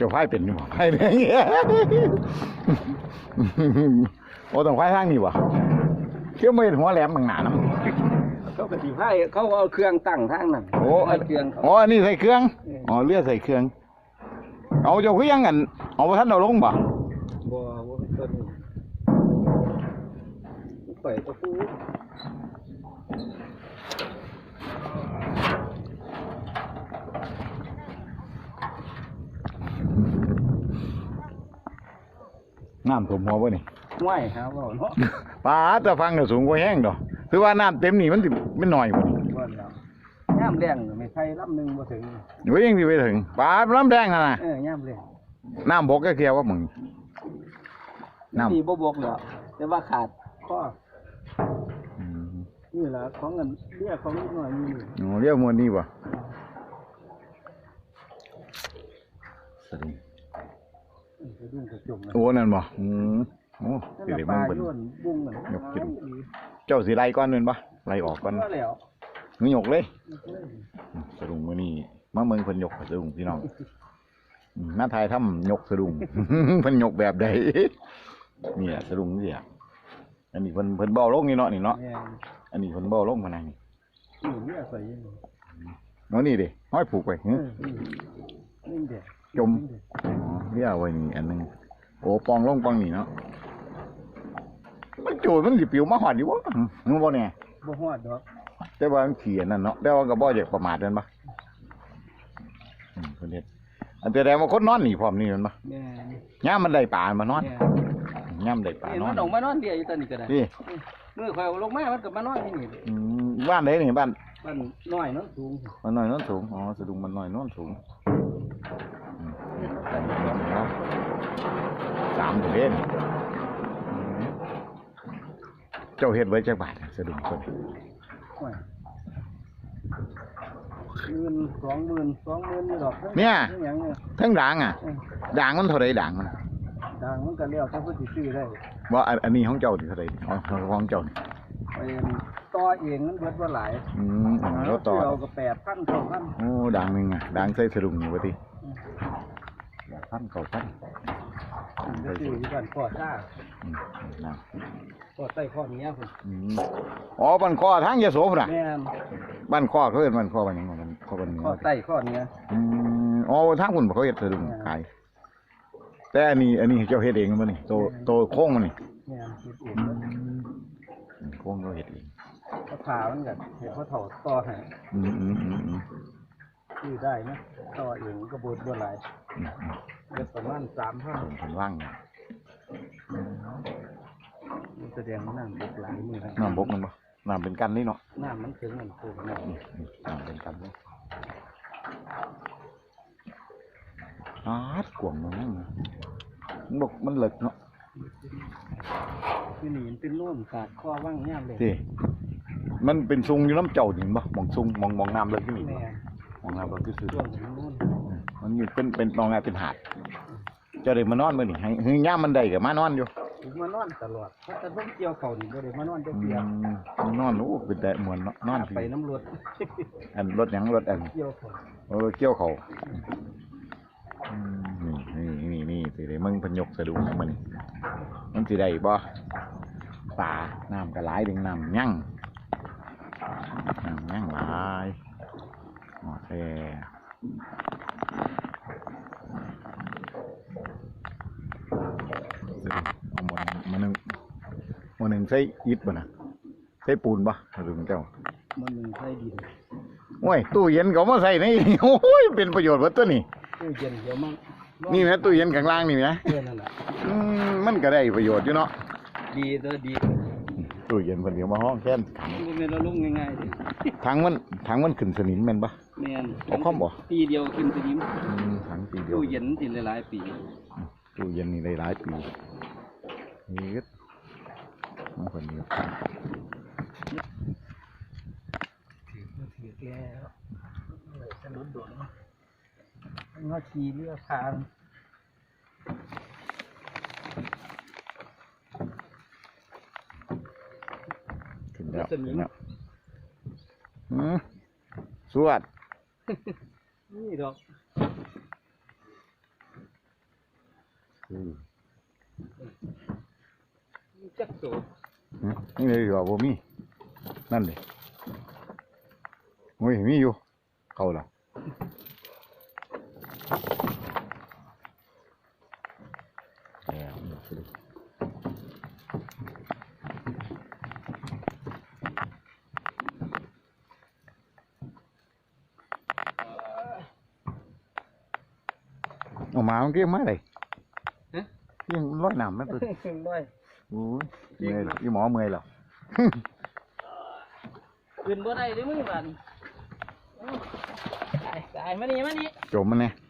จ้าไฟเป็นอยู่บ่ไฟเป็นโอ้ต้องไฟทางนี้บ่เชื่อไม่เห็นหัวแหลมบางหนาน้ำเขากติไพ่เขาเอาเครื่องตั้งทางนั้นโอ้เอาเครื่องเขาอ๋ออันนี้ใส่เครื่องอ๋อเลือดใส่เครื่อง เอาเจ้าคือยังกันเอาบ่ท่านเอาลงบ่บ่บ่เป็นต้นนี้ไปตะปู น้ำท่วมหัวบ่นี่ไหวครับว่าเนาะปลาแต่ฟังก็สูงกว่าแห้งดอกคือว่าน้ำเต็มนี่มันสิไม่น้อยกว่านี่ว่าแล้วย่ามแรงไม่ใช่ลำหนึ่งบ่ถึงเว้ยยังสิไปถึงปลาน้ำแดงน่ะนะเออย่ามแรงน้ำบกก็เคียวว่ามึงน้ำมีบ่บกแล้วแต่ว่าขาดข้ออืมนี่แหละของเงินเรียกของนิดหน่อยนี่โอ้เรียกมวนนี่บ่สลิ งจะดุ้งกระจุ่มนะโอ้นั่นบ่อืมโอ้นั่นสิน่ะได้ปมึลางเบิ่งย้วนบุ้งกันยกขึ้น เจ้าสิไล่ก่อนแม่นบ่ไล่ออกก่อนก็แล้วมึงยกเลยอืมสะดุ้งมื้อนี้มาเมืองเพิ่นยกสะดุ้งพี่น้องอืมหน้าไทยทำยกสะดุ้ง เพิ่นยกแบบใดนี่แหละสะดุ้งนี่อะอันนี้เพิ่นเพิ่นเบ้าลงนี่เนาะนี่เนาะแม่นอันนี้เพิ่นเบ้าลงมานั่นนี่นี่เนี่ยใส่ยังไงเนาะนี่ดิห้อยผูกไว้เอหึอนี่นี่เด็ด จมอ๋อเรียกไว้นี่อันหนึงโอ้ปองลงปองนี่เนาะมันโจรมันสิปิวมาหอดอยู่วะมึงบ่แน่บ่ฮอดดอกแต่ว่ามันเขียนนั่นเนาะแต่ว่าก็บ่อยากประมาทนั่นปะอืมเพิ่นเฮ็ดอันแต่แดงว่าคนนอนนี่พร้อมนี่แมันปะแม่นย่ามมันได้ปลามานอนแม่นย่ามได้ปลาเห็นนอมันนออกมานอนเดียวอยู่ตอนนี้ก็ได้นี่เมื่อข่อยเอาลงมามันก็มานอนที่นี่อืมบ้านไหนนี่บ้านมันน้อยเนาะสูงมันน้อยนอนสูงอ๋อสะดุงมันน้อยนอนสูงอืมเอา สามตัวเด่นอืมเจ้าเฮ็ดไว้จักบาทสะดุงคนโอ้ยเงินสองหมื่นสองหมื่นนี่ดอกเนี่ยนี่หยังเนี่ยทั้งด่างอะเออด่างมันเท่าไรด่างมันดังมันก็แล้วถ้าเพิ่นสิซื้อได้ว่าอันอันนี้ของเจ้าที่เท่าไรของของเจ้านี่ไปต่อเองมันเบิดว่าหลายอืมอ๋อแล้วต่อเราก็8,000 9,000โอ้ด่างหนึ่งอะด่างใส่สะดุงอยู่ปะที พันเก่าพันจะซื้ออยู่บ้านก่อซ่าอืมนะก่อใต้ข้อเนี้ยพุ่นอืมอ๋อบ้านคอทางยโสพุ่นน่ะแม่นบ้านคอเขาเอิ้นบ้านคอบ้านหยังบ้านคอบ้านเหนือข้อใต้ข้อเนี้ยอืมอ๋อทางพุ่นบ่เขาเฮ็ดสะดุงขายแต่อันนี้อันนี้เจ้าเฮ็ดเองมันนี่โตโตโค้งมันนี่แม่นคิดเองอืมโค้งเขาเฮ็ดเองเขาผ่ามันก็เห็นเขาถอดต่อให้อืมอืมอืมอืมซื้อได้นะต่อเองก็บ่บ่หลายอืมอืม เดือนประมาณ3,000ผมเพิ่นว่างเนี่ยมันแสดงว่าน้ำบกหลายมือครับน้ำบกมันบ่น้ำเป็นกันนี่เนาะน้ำมันถึงมันโคกน้อืมอืมน้ำเป็นกันนี่อาดกวงมันนั่นน่ะมันบอกมันเหล็กเนาะำที่นี่มันเป็นร่วมกาดข้อว่างย่ามเลยที่มันเป็นซุงอยู่น้ำเจ้านี่บ่มองซุงมองมองน้ำเลยที่นี่แม่มองน้ำเลยคือซื้อร่วมถึงร่วม มันอยู่เป็นเป็นมองน้ำเป็นหาดเจะได้มานอนมื้อนี่ให้ให้ย่ามมันได้ก็มานอนอยู่ผมมานอนตลอดเพราะแต่ต้องเกี่ยวเขานี่บ่ได้มานอนจักอืเดียวมมันนอนโอ้เป็นแต่เหมือนเนาะนอนไปที่น้ำรถอันรถหยังรถอัน เกี่ยวเขาเออเกี่ยวเขาอืมนี่นี่นี่นี่สิได้มึงเพันยกสะดุ้งมันนี่มันสิได้บ่ป่าน้ำก็หลายดึงน้ำยั่งน้ำยั่งหลายโอเค เอาหมดมาหนึ่งมาหนึ่งใส่อิฐบ่นะใส่ปูนบ่สะดุ้งเจ้ามันมึงใช้ดินโอ้ยตู้เย็นเขามาใส่ในโอ้ยเป็นประโยชน์เบิดตัวนี่ตู้เย็นเดี๋ยวมันนี่แหมตู้เย็นข้างล่างนี่แหมเพื่อนนั่นแหละอืมมันก็ได้ประโยชน์อยู่เนาะดีเด้อดีตู้เย็นเพิ่นเดี๋ยวมาห้องแค่นถังมันบ่แม่นเราลงง่ายๆดิถังมันถังมันขึ้นสนิมแม่นปะแม่นเอาเข้าบ่ปีเดียวขึ้นสนิมอืมถังปีเดียวตู้เย็นสิหลายๆปีตู้เย็นนี่ได้หลายปี นี่ก็มันคนนี้ถือก็ถือแล้วเลยสนุดโดนมันว่าขี่เรือพานขึ้นแล้วสนิขึ้มนแล้วอืมสวดนี่ดอกอืม จักตัวหึนี่เลยว่าบ่มีนั่นเลยโอ้ยมีอยู่เข้าแล้วแล้วนี่สิดูเอามามันเรียกมาเลยเรียกร้อยหนำนั่นตัวด้วย โอ้ยเมื่อยแล้วอีหมอเมื่อยแล้วขึ้นบ่ได้เด้อมึงบัดนี้ตายตายมานี่มานี่ จมมันเนี่ยมานี่